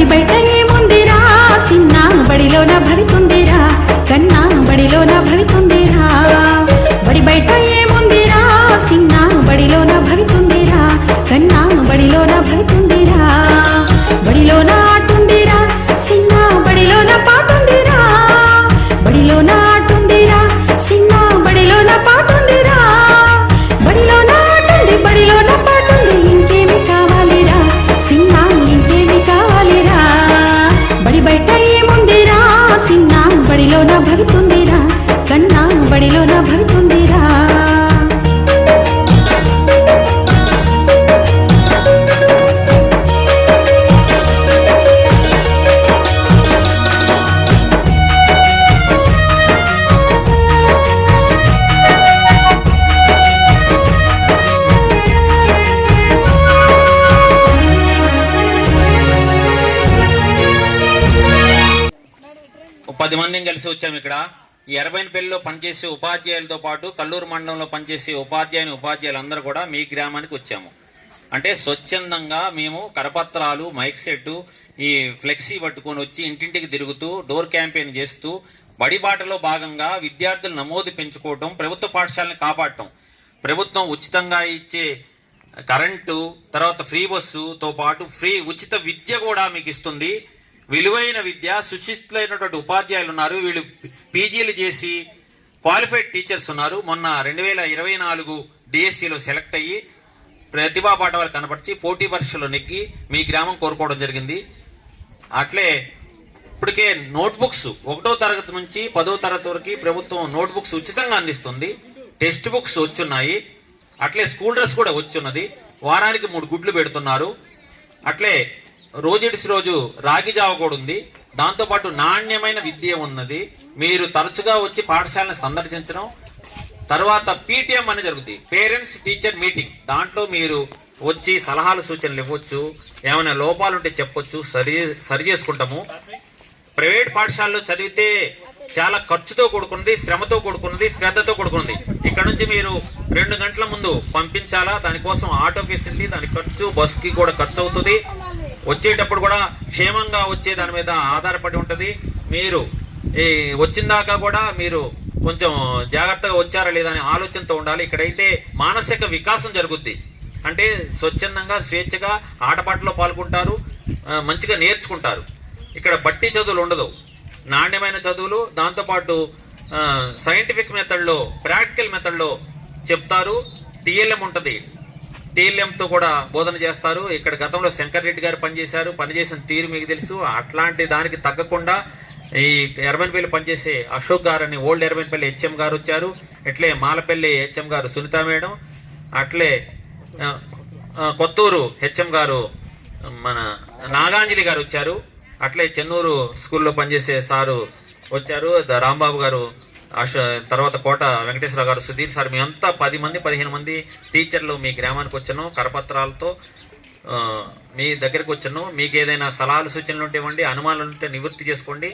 బడి బయట పది మందిని కలిసి వచ్చాము ఇక్కడ. ఈ ఎర్రబైనపల్లిలో పనిచేసే ఉపాధ్యాయులతో పాటు కల్లూరు మండలంలో పనిచేసే ఉపాధ్యాయుని ఉపాధ్యాయులందరూ కూడా మీ గ్రామానికి వచ్చాము. అంటే స్వచ్ఛందంగా మేము కరపత్రాలు మైక్ సెట్ ఈ ఫ్లెక్సీ పట్టుకొని వచ్చి ఇంటింటికి తిరుగుతూ డోర్ క్యాంపెయిన్ చేస్తూ బడి బాటలో భాగంగా విద్యార్థుల నమోదు పెంచుకోవటం ప్రభుత్వ పాఠశాలను కాపాడటం. ప్రభుత్వం ఉచితంగా ఇచ్చే కరెంటు తర్వాత ఫ్రీ బస్సుతో పాటు ఫ్రీ ఉచిత విద్య కూడా మీకు ఇస్తుంది. విలువైన విద్య సుచిత్తులైనటువంటి ఉపాధ్యాయులు ఉన్నారు. వీళ్ళు పీజీలు చేసి క్వాలిఫైడ్ టీచర్స్ ఉన్నారు. మొన్న రెండు వేల ఇరవై నాలుగు డిఎస్సిలో సెలెక్ట్ అయ్యి ప్రతిభా పాఠవాలు కనపరిచి పోటీ పరీక్షలో నెక్కి మీ గ్రామం కోరుకోవడం జరిగింది. అట్లే ఇప్పటికే నోట్బుక్స్ ఒకటో తరగతి నుంచి పదో తరగతి వరకు ప్రభుత్వం నోట్బుక్స్ ఉచితంగా అందిస్తుంది. టెక్స్ట్ బుక్స్ వచ్చున్నాయి. అట్లే స్కూల్ డ్రెస్ కూడా వచ్చున్నది. వారానికి మూడు గుడ్లు పెడుతున్నారు. అట్లే రోజుడిసి రోజు రాగి జావ కూడా ఉంది. దాంతోపాటు నాణ్యమైన విద్య ఉన్నది. మీరు తరచుగా వచ్చి పాఠశాలను సందర్శించడం. తర్వాత పీటీఎం అని జరుగుతుంది పేరెంట్స్ టీచర్ మీటింగ్. దాంట్లో మీరు వచ్చి సలహాలు సూచనలు ఇవ్వచ్చు. ఏమైనా లోపాలు ఉంటే చెప్పొచ్చు. సరి సరి చేసుకుంటాము. ప్రైవేట్ పాఠశాలలో చదివితే చాలా ఖర్చుతో కూడుకున్నది శ్రమతో కూడుకున్నది శ్రద్ధతో కూడుకున్నది. ఇక్కడ నుంచి మీరు రెండు గంటల ముందు పంపించాలా? దానికోసం ఆటో ఫెసిలిటీ దాని ఖర్చు బస్కి కూడా ఖర్చు అవుతుంది వచ్చేటప్పుడు కూడా క్షేమంగా వచ్చే దాని మీద ఆధారపడి ఉంటుంది. మీరు ఈ వచ్చిన దాకా కూడా మీరు కొంచెం జాగ్రత్తగా వచ్చారా లేదా అనే ఆలోచనతో ఉండాలి. ఇక్కడైతే మానసిక వికాసం జరుగుద్ది. అంటే స్వచ్ఛందంగా స్వేచ్ఛగా ఆటపాటలో పాల్గొంటారు మంచిగా నేర్చుకుంటారు. ఇక్కడ బట్టి చదువులు ఉండదు. నాణ్యమైన చదువులు దాంతోపాటు సైంటిఫిక్ మెథడ్లో ప్రాక్టికల్ మెథడ్లో చెప్తారు. టీఎల్ఎం ఉంటుంది. టీఎల్ఎంతో కూడా బోధన చేస్తారు. ఇక్కడ గతంలో శంకర్ రెడ్డి గారు పనిచేశారు. పనిచేసిన తీరు మీకు తెలుసు. అట్లాంటి దానికి తగ్గకుండా ఈ ఎర్మన్పల్లి పనిచేసే అశోక్ గారు అని ఓల్డ్ ఎర్మన్పల్లి హెచ్ఎం గారు వచ్చారు. ఇట్లే మాలపల్లి హెచ్ఎం గారు సునీత మేడం. అట్లే కొత్తూరు హెచ్ఎం గారు మన నాగాంజలి గారు వచ్చారు. అట్లే చెన్నూరు స్కూల్లో పనిచేసే సారు వచ్చారు. రాంబాబు గారు ఆశ తర్వాత కోట వెంకటేశ్వర గారు సుధీర్ సార్ మీ అంతా పది మంది పదిహేను మంది టీచర్లు మీ గ్రామానికి వచ్చాను. కరపత్రాలతో మీ దగ్గరికి వచ్చాను. మీకు ఏదైనా సలహాలు సూచనలు ఉంటే ఇవ్వండి అనుమానాలు ఉంటే నివృత్తి చేసుకోండి.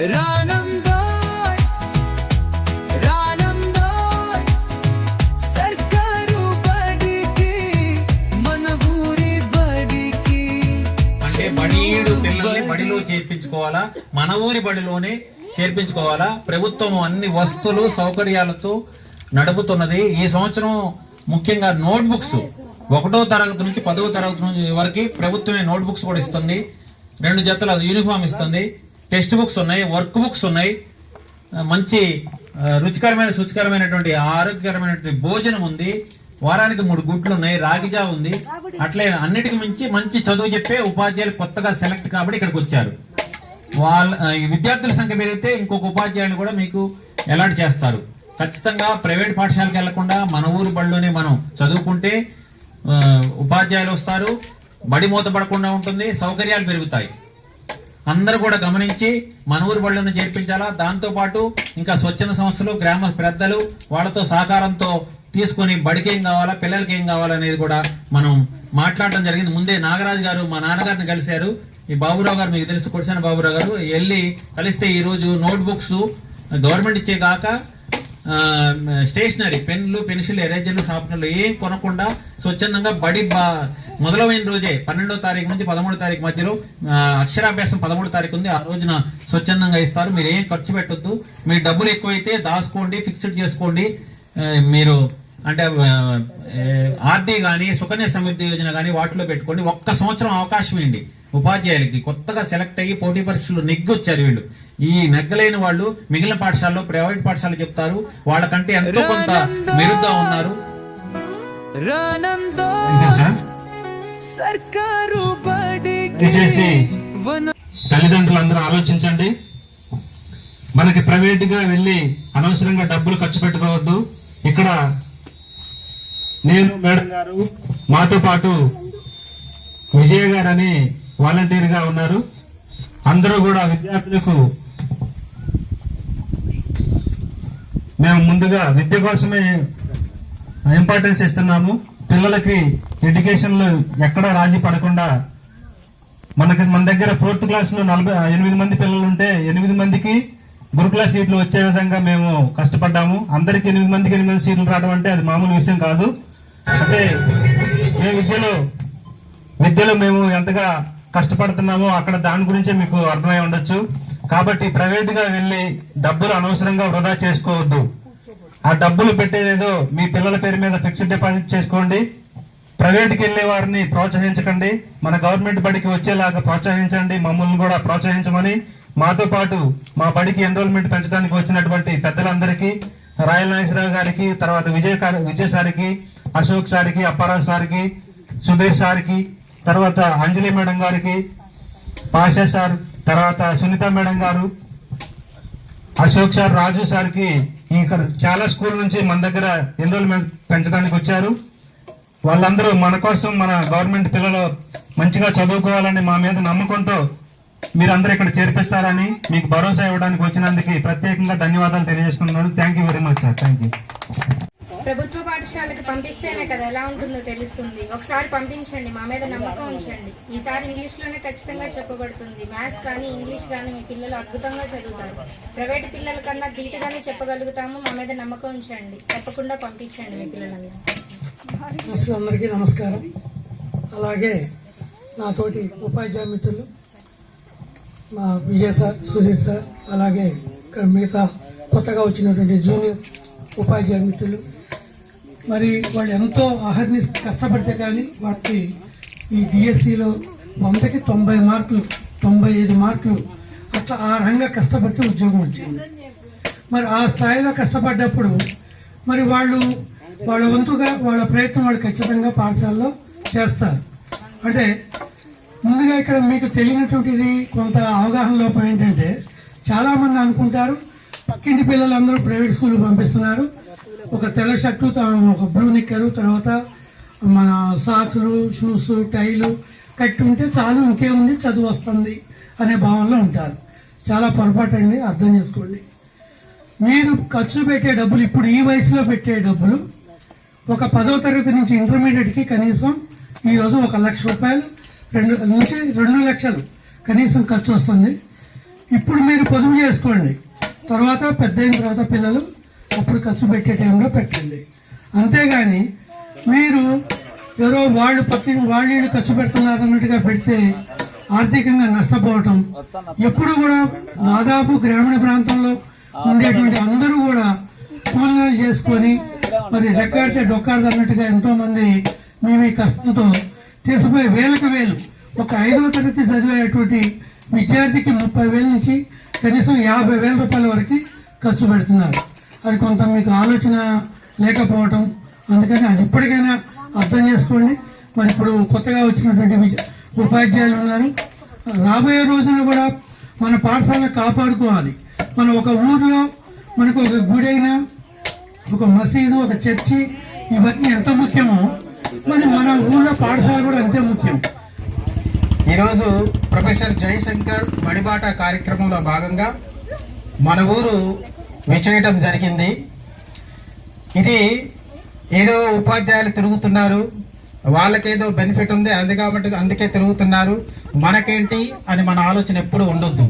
రానందోయ్ రానందోయ్ సర్కారు బడికి మన ఊరి బడికి. అంటే బడీడు పిల్లల్ని బడిలో చేర్పించుకోవాలా? మన ఊరి బడిలోనే చేర్పించుకోవాలా? ప్రభుత్వం అన్ని వస్తువులు సౌకర్యాలతో నడుపుతున్నది. ఈ సంవత్సరం ముఖ్యంగా నోట్ బుక్స్ ఒకటో తరగతి నుంచి పదవ తరగతి నుంచి వరకు ప్రభుత్వమే నోట్ బుక్స్ కూడా ఇస్తుంది. రెండు జతల యూనిఫామ్ ఇస్తుంది. టెక్స్ట్ బుక్స్ ఉన్నాయి వర్క్ బుక్స్ ఉన్నాయి. మంచి రుచికరమైన శుచికరమైనటువంటి ఆరోగ్యకరమైనటువంటి భోజనం ఉంది. వారానికి మూడు గుడ్లు ఉన్నాయి రాగిజా ఉంది. అట్లే అన్నిటికి మించి మంచి చదువు చెప్పే ఉపాధ్యాయులు కొత్తగా సెలెక్ట్ కాబట్టి ఇక్కడికి వచ్చారు. వాళ్ళ విద్యార్థుల సంఖ్య పెరిగితే ఇంకొక ఉపాధ్యాయులు కూడా మీకు అలాట్ చేస్తారు. ఖచ్చితంగా ప్రైవేట్ పాఠశాలకు వెళ్ళకుండా మన ఊరు బడిలోనే మనం చదువుకుంటే ఉపాధ్యాయులు వస్తారు. బడి మూతపడకుండా ఉంటుంది సౌకర్యాలు పెరుగుతాయి. అందరూ కూడా గమనించి మన బళ్ళను చేర్పించాలా? దాంతోపాటు ఇంకా స్వచ్ఛంద సంస్థలు గ్రామ పెద్దలు వాళ్ళతో సహకారంతో తీసుకొని బడికి ఏం కావాలా పిల్లలకి ఏం కావాలనేది కూడా మనం మాట్లాడడం జరిగింది. ముందే నాగరాజు గారు మా నాన్నగారిని కలిశారు. ఈ బాబురావు గారు మీకు తెలుసు కొడిసిన బాబురావు గారు. వెళ్ళి కలిస్తే ఈరోజు నోట్బుక్స్ గవర్నమెంట్ ఇచ్చే కాక స్టేషనరీ పెన్లు పెన్సిల్ ఎరేజర్లు షార్ప్నర్లు ఏం కొనకుండా స్వచ్ఛందంగా బడి బా- మొదలైన రోజే పన్నెండో తారీఖు నుంచి పదమూడో తారీఖు మధ్యలో అక్షరాభ్యాసం పదమూడో తారీఖు ఉంది ఆ రోజున స్వచ్ఛందంగా ఇస్తారు. మీరు ఏం ఖర్చు పెట్టొద్దు. మీ డబ్బులు ఎక్కువైతే దాచుకోండి ఫిక్స్డ్ చేసుకోండి. మీరు అంటే ఆర్డీ కానీ సుకన్య సమృద్ధి యోజన కానీ వాటిలో పెట్టుకోండి. ఒక్క సంవత్సరం అవకాశం ఇవ్వండి ఉపాధ్యాయులకి కొత్తగా సెలెక్ట్ అయ్యి పోటీ పరీక్షలు నెగ్గొచ్చారు వీళ్ళు. ఈ నెగ్గలేని వాళ్ళు మిగిలిన పాఠశాలలో ప్రైవేట్ పాఠశాలలో చెప్తారు. వాళ్ళకంటే ఎంతో కొంత మెరుగ్గా ఉన్నారు. దయచేసి తల్లిదండ్రులందరూ ఆలోచించండి. మనకి ప్రైవేట్గా వెళ్ళి అనవసరంగా డబ్బులు ఖర్చు పెట్టుకోవద్దు. ఇక్కడ నేను మేడం గారు మాతో పాటు విజయ గారు అని వాలంటీర్గా ఉన్నారు. అందరూ కూడా విద్యార్థులకు మేము ముందుగా విద్య కోసమే ఇంపార్టెన్స్ ఇస్తున్నాము. పిల్లలకి ఎడ్యుకేషన్లు ఎక్కడా ఎక్కడ రాజీ పడకుండా మనకి మన దగ్గర ఫోర్త్ క్లాస్లో నలభై ఎనిమిది మంది పిల్లలు ఉంటే ఎనిమిది మందికి గురుకుల సీట్లు వచ్చే విధంగా మేము కష్టపడ్డాము. అందరికి ఎనిమిది మందికి ఎనిమిది సీట్లు రావడం అంటే అది మామూలు విషయం కాదు. అంటే మేము విద్యలో విద్యలో మేము ఎంతగా కష్టపడుతున్నామో అక్కడ దాని గురించే మీకు అర్థమై ఉండొచ్చు. కాబట్టి ప్రైవేట్గా వెళ్ళి డబ్బులు అనవసరంగా వృధా చేసుకోవద్దు. ఆ డబ్బులు పెట్టేదేదో మీ పిల్లల పేరు మీద ఫిక్స్డ్ డిపాజిట్ చేసుకోండి. ప్రైవేట్కి వెళ్ళే వారిని ప్రోత్సహించకండి. మన గవర్నమెంట్ బడికి వచ్చేలాగా ప్రోత్సహించండి. మమ్మల్ని కూడా ప్రోత్సహించమని మాతో పాటు మా బడికి ఎన్రోల్మెంట్ పెంచడానికి వచ్చినటువంటి పెద్దలందరికీ రాయల నాగేశ్వరరావు గారికి తర్వాత విజయ్ గారి- విజయ్ సార్కి అశోక్ సార్కి అప్పారావు సార్కి సుధీర్ సార్కి తర్వాత అంజలి మేడం గారికి పాషా సార్ తర్వాత సునీత మేడం గారు అశోక్ సార్ రాజు సార్కి ఇక్కడ చాలా స్కూల్ నుంచి మన దగ్గర ఎన్రోల్మెంట్ పెంచడానికి వచ్చారు. వాళ్ళందరూ మన కోసం మన గవర్నమెంట్ పిల్లలు మంచిగా చదువుకోవాలని మా మీద నమ్మకంతో మీరందరూ ఇక్కడ చేర్పిస్తారని మీకు భరోసా ఇవ్వడానికి వచ్చినందుకు ప్రత్యేకంగా ధన్యవాదాలు తెలియజేసుకున్నాను thank you very much sir thank you ప్రభుత్వ పాఠశాలకు పంపిస్తేనే కదా ఎలా ఉంటుందో తెలుస్తుంది. ఒకసారి పంపించండి మా మీద నమ్మకం ఉంచండి. ఈసారి ఇంగ్లీష్లోనే ఖచ్చితంగా చెప్పబడుతుంది. మ్యాథ్స్ కానీ ఇంగ్లీష్ కానీ మీ పిల్లలు అద్భుతంగా చదువుతారు. ప్రైవేట్ పిల్లల కన్నా ధీటుగానే చెప్పగలుగుతాము మా మీద నమ్మకం ఉంచండి. తప్పకుండా పంపించండి మీ పిల్లలందరూ అందరికీ నమస్కారం. అలాగే నాతోటి ఉపాధ్యాయ మిత్రులు మా విజయ్ సార్ సుధీర్ సార్ అలాగే ఇక్కడ మిగతా కొత్తగా వచ్చినటువంటి జూనియర్ ఉపాధ్యాయ మిత్రులు. మరి వాళ్ళు ఎంతో ఆహర్ని కష్టపడితే కానీ వాటికి ఈ డిఎస్సిలో వందకి తొంభై మార్కులు తొంభై ఐదు మార్కులు అట్లా ఆ రకంగా కష్టపడితే ఉద్యోగం వచ్చింది. మరి ఆ స్థాయిలో కష్టపడ్డప్పుడు మరి వాళ్ళు వాళ్ళ వంతుగా వాళ్ళ ప్రయత్నం వాళ్ళు ఖచ్చితంగా పాఠశాలలో చేస్తారు. అంటే ముందుగా ఇక్కడ మీకు తెలియనటువంటిది కొంత అవగాహన లోపం ఏంటంటే చాలామంది అనుకుంటారు పక్కింటి పిల్లలందరూ ప్రైవేట్ స్కూల్ పంపిస్తున్నారు. ఒక తెల్ల షర్టు ఒక బ్లూ నిక్కరు తర్వాత మన సాక్స్లు షూస్ టైలు కట్టి ఉంటే చాలు ఇంకేముంది చదువు వస్తుంది అనే భావనలో ఉంటారు. చాలా పొరపాటు అండి అర్థం చేసుకోండి. మీరు ఖర్చు పెట్టే డబ్బులు ఇప్పుడు ఈ వయసులో పెట్టే డబ్బులు ఒక పదో తరగతి నుంచి ఇంటర్మీడియట్కి కనీసం ఈరోజు ఒక లక్ష రూపాయలు రెండు నుంచి రెండు లక్షలు కనీసం ఖర్చు వస్తుంది. ఇప్పుడు మీరు పొదుపు చేసుకోండి. తర్వాత పెద్ద అయిన తర్వాత పిల్లలు అప్పుడు ఖర్చు పెట్టే టైంలో పెట్టండి. అంతేగాని మీరు ఎవరో వాళ్ళు పట్టి వాళ్ళు ఖర్చు పెడుతున్నారు అన్నట్టుగా పెడితే ఆర్థికంగా నష్టపోవటం ఎప్పుడు కూడా దాదాపు గ్రామీణ ప్రాంతంలో ఉండేటువంటి అందరూ కూడా కూలీనాలు చేసుకొని మరి రెక్కాడితే డొక్కాడదు అన్నట్టుగా ఎంతోమంది మేము ఈ కష్టంతో తీసుకుపోయి వేలకు వేలు. ఒక ఐదో తరగతి చదివేటువంటి విద్యార్థికి ముప్పై వేల నుంచి కనీసం యాభై వేల రూపాయల వరకు ఖర్చు పెడుతున్నారు. అది కొంత మీకు ఆలోచన లేకపోవటం. అందుకని అది ఇప్పటికైనా అర్థం చేసుకోండి. మరి ఇప్పుడు కొత్తగా వచ్చినటువంటి ఉపాధ్యాయులు ఉన్నారు. రాబోయే రోజుల్లో కూడా మన పాఠశాలను కాపాడుకోవాలి. మన ఒక ఊర్లో మనకు ఒక గుడి అయినా ఒక మసీదు ఒక చర్చి ఇవన్నీ ఎంత ముఖ్యమో? మరి మన ఊళ్ళో పాఠశాల కూడా అంతే ముఖ్యం. ఈరోజు ప్రొఫెసర్ జయశంకర్ మడిబాట కార్యక్రమంలో భాగంగా మన ఊరు విచేయటం జరిగింది. ఇది ఏదో ఉపాధ్యాయులు తిరుగుతున్నారు వాళ్ళకేదో బెనిఫిట్ ఉంది అది కాబట్టి అందుకే తిరుగుతున్నారు. మనకేంటి అని మన ఆలోచన ఎప్పుడు ఉండొద్దు.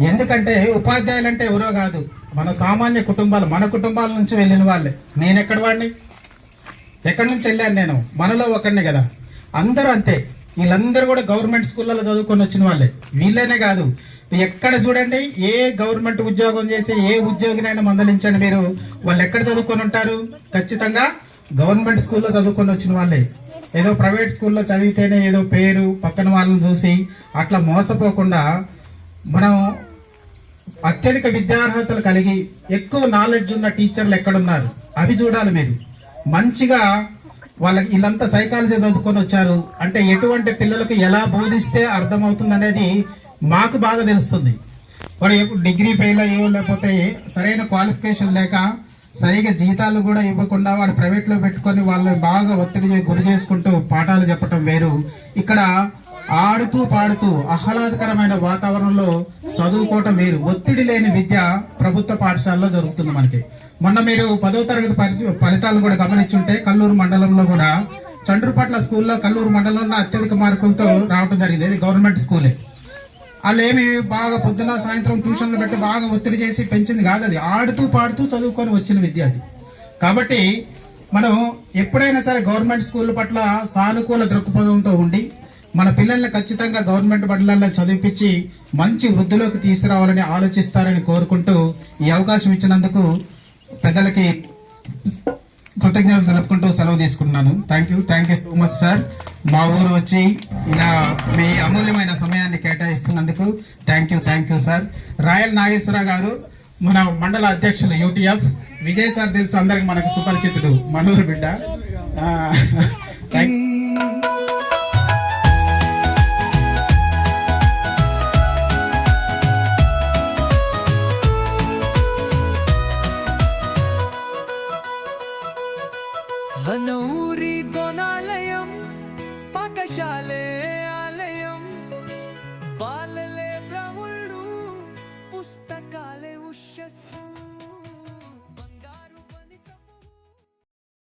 ఎందుకంటే ఉపాధ్యాయులు అంటే ఎవరో కాదు. మన సామాన్య కుటుంబాలు మన కుటుంబాల నుంచి వెళ్ళిన వాళ్ళే. నేను ఎక్కడ వాడిని? ఎక్కడి నుంచి వెళ్ళాను నేను? మనలో ఒకడిని కదా. అందరూ అంతే. వీళ్ళందరూ కూడా గవర్నమెంట్ స్కూళ్ళలో చదువుకొని వచ్చిన వాళ్ళే. వీళ్ళనే కాదు. ఎక్కడ చూడండి ఏ గవర్నమెంట్ ఉద్యోగం చేసి ఏ ఉద్యోగినైనా మందలించండి మీరు. వాళ్ళు ఎక్కడ చదువుకొని ఉంటారు? ఖచ్చితంగా గవర్నమెంట్ స్కూల్లో చదువుకొని వచ్చిన వాళ్ళే. ఏదో ప్రైవేట్ స్కూల్లో చదివితేనే ఏదో పేరు పక్కన వాళ్ళని చూసి అట్లా మోసపోకుండా మనం అత్యధిక విద్యార్హతలు కలిగి ఎక్కువ నాలెడ్జ్ ఉన్న టీచర్లు ఎక్కడున్నారు? అవి చూడాలి మీరు. మంచిగా వాళ్ళకి వీళ్ళంతా సైకాలజీ చదువుకొని వచ్చారు. అంటే ఎటువంటి పిల్లలకు ఎలా బోధిస్తే అర్థమవుతుంది అనేది మాకు బాగా తెలుస్తుంది. వాడు ఎప్పుడు డిగ్రీ ఫెయిల్ అయ్యో లేకపోతే సరైన క్వాలిఫికేషన్ లేక సరిగా జీతాలు కూడా ఇవ్వకుండా వాడు ప్రైవేట్లో పెట్టుకొని వాళ్ళని బాగా ఒత్తిడి గురి చేసుకుంటూ పాఠాలు చెప్పటం వేరు. ఇక్కడ ఆడుతూ పాడుతూ ఆహ్లాదకరమైన వాతావరణంలో చదువుకోవటం వేరు. ఒత్తిడి లేని విద్య ప్రభుత్వ పాఠశాలలో జరుగుతుంది మనకి. మొన్న మీరు పదో తరగతి పరి- ఫలితాలు కూడా గమనించుంటే కల్లూరు మండలంలో కూడా చండ్రుపట్ల స్కూల్లో కల్లూరు మండలంలో అత్యధిక మార్కులతో రావడం జరిగింది. ఇది గవర్నమెంట్ స్కూలే. వాళ్ళు ఏమి బాగా పొద్దున సాయంత్రం ట్యూషన్లు పెట్టి బాగా ఒత్తిడి చేసి పెంచింది కాదు అది. ఆడుతూ పాడుతూ చదువుకొని వచ్చిన విద్య అది. కాబట్టి మనం ఎప్పుడైనా సరే గవర్నమెంట్ స్కూల్ పట్ల సానుకూల దృక్పథంతో ఉండి మన పిల్లల్ని ఖచ్చితంగా గవర్నమెంట్ బడులలో చదివిపించి మంచి వృద్ధిలోకి తీసుకురావాలని ఆలోచిస్తారని కోరుకుంటూ ఈ అవకాశం ఇచ్చినందుకు పెద్దలకి కృతజ్ఞతలు తెలుపుకుంటూ సెలవు తీసుకున్నాను thank you thank you so much sir మా ఊరు వచ్చి ఇలా మీ అమూల్యమైన సమయాన్ని కేటాయిస్తున్నందుకు thank you thank you sir Royal Nageswara గారు మన మండల అధ్యక్షులు యూటీఎఫ్. విజయ్ సార్ తెలుసు అందరికి మనకు సుపరిచితుడు. మనూరు బిడ్డ. థ్యాంక్